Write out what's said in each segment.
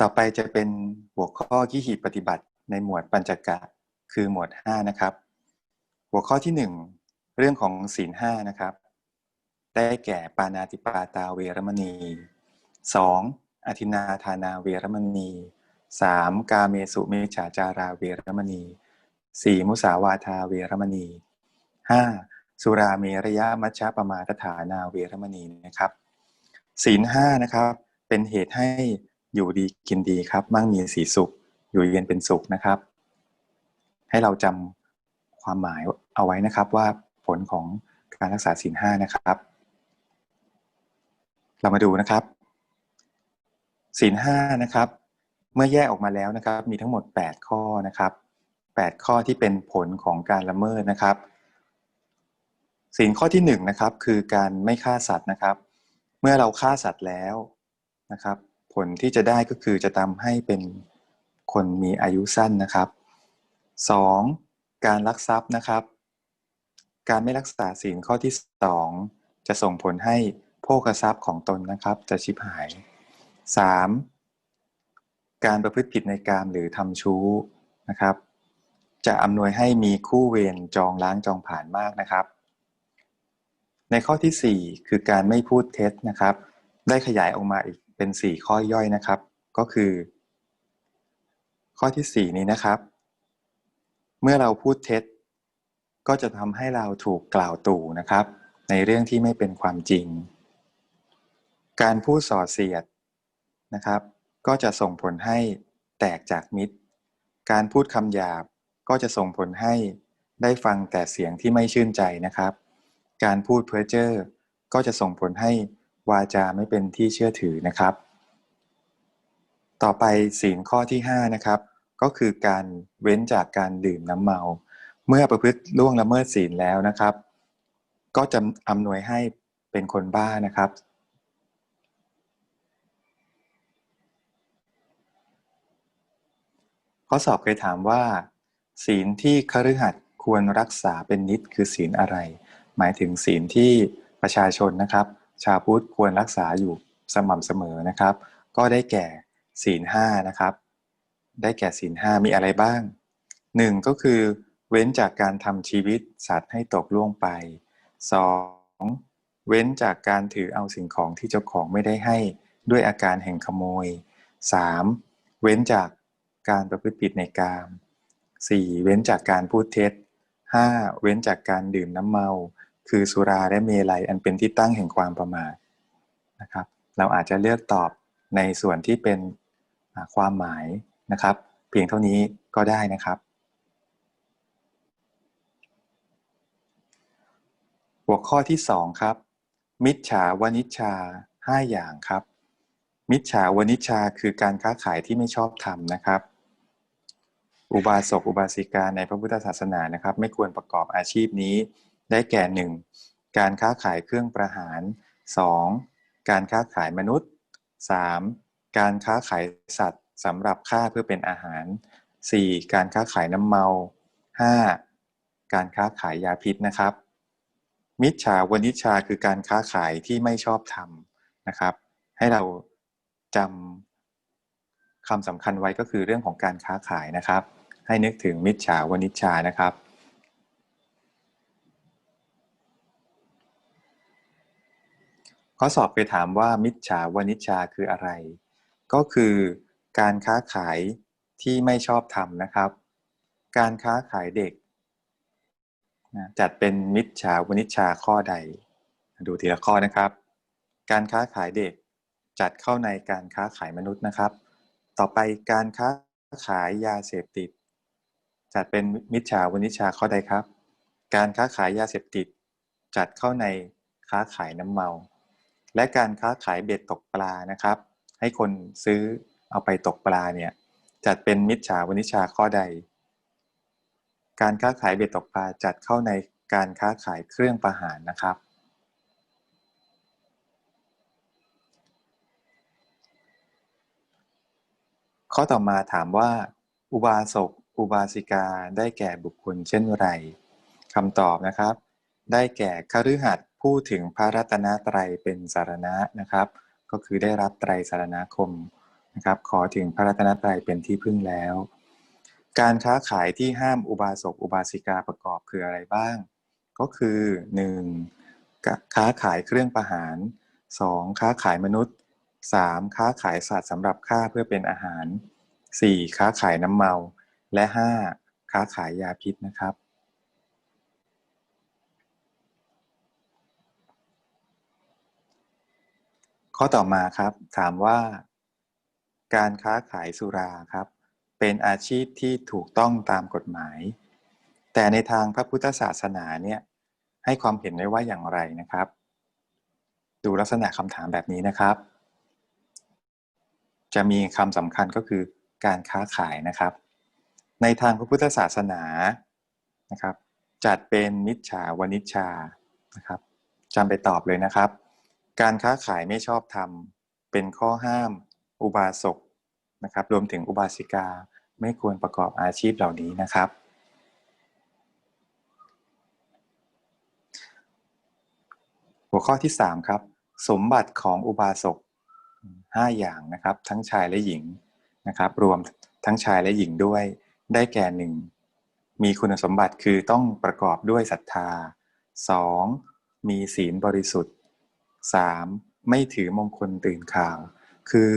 ต่อไปจะเป็นหัวข้อที่หีปฏิบัติในหมวดปัญจกะ คือหมวด 5 นะครับ หัวข้อที่ 1 เรื่องของศีลห้านะครับ ได้แก่ปานาติปาตาเวรมณี 2. อธินาทานาเวรมณี 3. กาเมสุเมฉาจาราเวรมณี 4. มุสาวาทาเวรมณี 5. สุราเมรยะมัชฌะปมาทฐานาเวรมณีนะครับ ศีลห้านะครับ เป็นเหตุให้ อยู่ดีกินดีครับ มั่งมีสีสุข อยู่เย็นเป็นสุขนะครับ ให้เราจำความหมายเอาไว้นะครับว่าผลของการรักษาศีลห้านะครับ เรามาดูนะครับศีลห้านะครับ เมื่อแยกออกมาแล้วนะครับ มีทั้งหมด 8 ข้อนะครับ 8 ข้อที่เป็นผลของการละเมิดนะครับศีลข้อที่1นนะครับคือการไม่ฆ่าสัตว์นะครับ เมื่อเราฆ่าสัตว์แล้วนะครับ ผลที่จะได้ก็คือจะทำให้เป็นคนมีอายุสั้นนะครับ 2. การลักทรัพย์นะครับ การไม่รักษาศีลข้อที่ 2 จะส่งผลให้โภคทรัพย์ของตนนะครับ จะชิบหาย 3. การประพฤติผิดในการหรือทำชู้นะครับ จะอำนวยให้มีคู่เวรจองล้างจองผ่านมากนะครับ ในข้อที่ 4 คือการไม่พูดเท็จนะครับ ได้ขยายออกมาอีก เป็น 4 ข้อย่อยนะครับ ก็คือ ข้อที่ 4 นี้นะครับ เมื่อเราพูดเท็จ ก็จะทำให้เราถูกกล่าวตู่นะครับ ในเรื่องที่ไม่เป็นความจริง การพูดส่อเสียดนะครับ ก็จะส่งผลให้แตกจากมิตร การพูดคำหยาบก็จะส่งผลให้ได้ฟังแต่เสียงที่ไม่ชื่นใจนะครับ การพูดเพ้อเจ้อก็จะส่งผลให้ วาจาไม่เป็นที่เชื่อถือนะครับ ต่อไปศีลข้อที่5นะครับก็คือการเว้นจากการดื่มน้ำเมา เมื่อประพฤติล่วงละเมิดศีลแล้วนะครับ ก็จะอำนวยให้เป็นคนบ้านะครับ ข้อสอบเคยถามว่า ศีลที่คฤหัสถ์ควรรักษาเป็นนิดคือศีลอะไร หมายถึงศีลที่ประชาชนนะครับ ชาวพุทธควรรักษาอยู่สม่ำเสมอนะครับ ก็ได้แก่ศีลห้านะครับ ได้แก่ศีลห้ามีอะไรบ้างหนึ่งก็คือเว้นจากการทำชีวิตสัตว์ให้ตกล่วงไปสองเว้นจากการถือเอาสิ่งของที่เจ้าของไม่ได้ให้ด้วยอาการแห่งขโมย 3. เว้นจากการประพฤติผิดในกาม 4. เว้นจากการพูดเท็จ 5. เว้นจากการดื่มน้ำเมา คือสุราและเมลัยอันเป็นที่ตั้งแห่งความประมาทนะครับ เราอาจจะเลือกตอบในส่วนที่เป็นความหมายนะครับ เพียงเท่านี้ก็ได้นะครับ หัวข้อที่ 2 ครับ มิจฉาวณิชชา5 อย่างครับ มิจฉาวณิชชาคือการค้าขายที่ไม่ชอบธรรมนะครับอุบาสกอุบาสิกาในพระพุทธศาสนานะครับ ไม่ควรประกอบอาชีพนี้ ได้แก่ 1. การค้าขายเครื่องประหาร 2. การค้าขายมนุษย์ 3. การค้าขายสัตว์สำหรับฆ่าเพื่อเป็นอาหาร 4. การค้าขายน้ำเมา 5. การค้าขายยาพิษนะครับ มิจฉาวณิชชาคือการค้าขายที่ไม่ชอบธรรมนะครับ ให้เราจำคำสำคัญไว้ก็คือเรื่องของการค้าขายนะครับ ให้นึกถึงมิจฉาวณิชานะครับ ข้อสอบไปถามว่ามิจฉาวณิชชาคืออะไร ก็คือการค้าขายที่ไม่ชอบธรรมนะครับ การค้าขายเด็กจัดเป็นมิจฉาวณิชชาข้อใด ดูทีละข้อนะครับ การค้าขายเด็กจัดเข้าในการค้าขายมนุษย์นะครับ ต่อไปการค้าขายยาเสพติด จัดเป็นมิจฉาวณิชาข้อใดครับ การค้าขายยาเสพติด จัดเข้าในค้าขายน้ำเมา และการค้าขายเบ็ดตกปลานะครับ ให้คนซื้อเอาไปตกปลาเนี่ยจัดเป็นมิจฉาวณิชาข้อใด การค้าขายเบ็ดตกปลาจัดเข้าในการค้าขายเครื่องประหารนะครับ ข้อต่อมาถามว่า อุบาสกอุบาสิกาได้แก่บุคคลเช่นไรคำตอบนะครับ ได้แก่คฤหัสถ์ ผู้ถึงพระรัตนตรัยเป็นสารณะนะครับ ก็คือได้รับไตรสารณคมนะครับ ขอถึงพระรัตนตรัยเป็นที่พึ่งแล้ว การค้าขายที่ห้ามอุบาสกอุบาสิกาประกอบคืออะไรบ้าง ก็คือ 1. ค้าขายเครื่องประหาร 2. ค้าขายมนุษย์ 3. ค้าขายสัตว์สำหรับฆ่าเพื่อเป็นอาหาร 4. ค้าขายน้ำเมา และ 5. ค้าขายยาพิษนะครับ ข้อต่อมาครับ ถามว่า การค้าขายสุราครับ เป็นอาชีพที่ถูกต้องตามกฎหมาย แต่ในทางพระพุทธศาสนาเนี่ยให้ความเห็นไว้ว่าอย่างไรนะครับ ดูลักษณะคำถามแบบนี้นะครับ จะมีคำสำคัญก็คือการค้าขายนะครับ ในทางพระพุทธศาสนานะครับ จัดเป็นมิจฉาวนิชานะครับจำไปตอบเลยนะครับ การค้าขายไม่ชอบธรรม เป็นข้อห้าม อุบาสกนะครับ รวมถึงอุบาสิกาไม่ควรประกอบอาชีพเหล่านี้นะครับ หัวข้อที่ 3 ครับ สมบัติของอุบาสก5อย่างนะครับ ทั้งชายและหญิงนะครับ รวมทั้งชายและหญิงด้วยได้แก่หนึ่งมีคุณสมบัติคือต้องประกอบด้วยศรัทธา 2. มีศีลบริสุทธิ์ 3. ไม่ถือมงคลตื่นข่าว คือ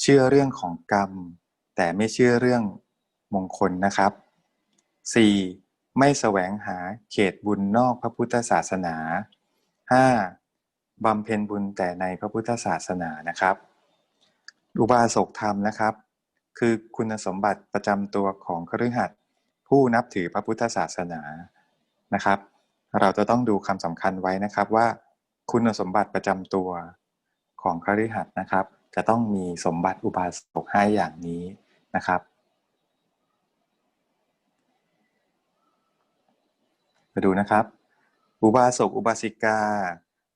เชื่อเรื่องของกรรม แต่ไม่เชื่อเรื่องมงคลนะครับ 4. ไม่แสวงหาเขตบุญนอกพระพุทธศาสนา 5. บำเพ็ญบุญแต่ในพระพุทธศาสนานะครับ อุบาสกธรรมนะครับ คือคุณสมบัติประจำตัวของคฤหัสถ์ผู้นับถือพระพุทธศาสนานะครับ เราจะต้องดูคำสำคัญไว้นะครับว่า คุณสมบัติประจำตัวของคฤหัสถ์นะครับ จะต้องมีสมบัติอุบาสกให้อย่างนี้นะครับ มาดูนะครับ อุบาสกอุบาสิกา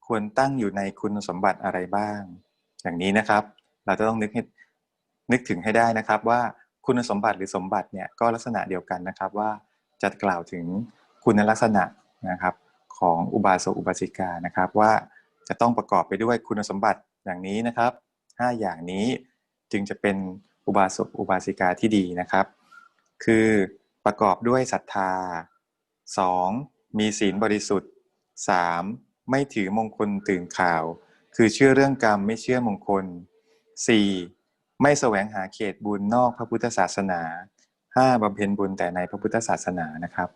ควรตั้งอยู่ในคุณสมบัติอะไรบ้าง อย่างนี้นะครับ เราจะต้องนึกนึกถึงให้ได้นะครับว่าคุณสมบัติหรือสมบัติเนี่ยก็ลักษณะเดียวกันนะครับว่าจะกล่าวถึงคุณลักษณะนะครับ ของอุบาสกอุบาสิกานะครับ ว่าจะต้องประกอบไปด้วยคุณสมบัติอย่างนี้นะครับ 5 อย่างนี้จึงจะเป็นอุบาสกอุบาสิกาที่ดีนะครับ คือประกอบด้วยศรัทธา 2. มีศีลบริสุทธิ์ 3. ไม่ถือมงคลตื่นข่าว คือเชื่อเรื่องกรรมไม่เชื่อมงคล 4. ไม่แสวงหาเขตบุญนอกพระพุทธศาสนา 5. บำเพ็ญบุญแต่ในพระพุทธศาสนานะครับ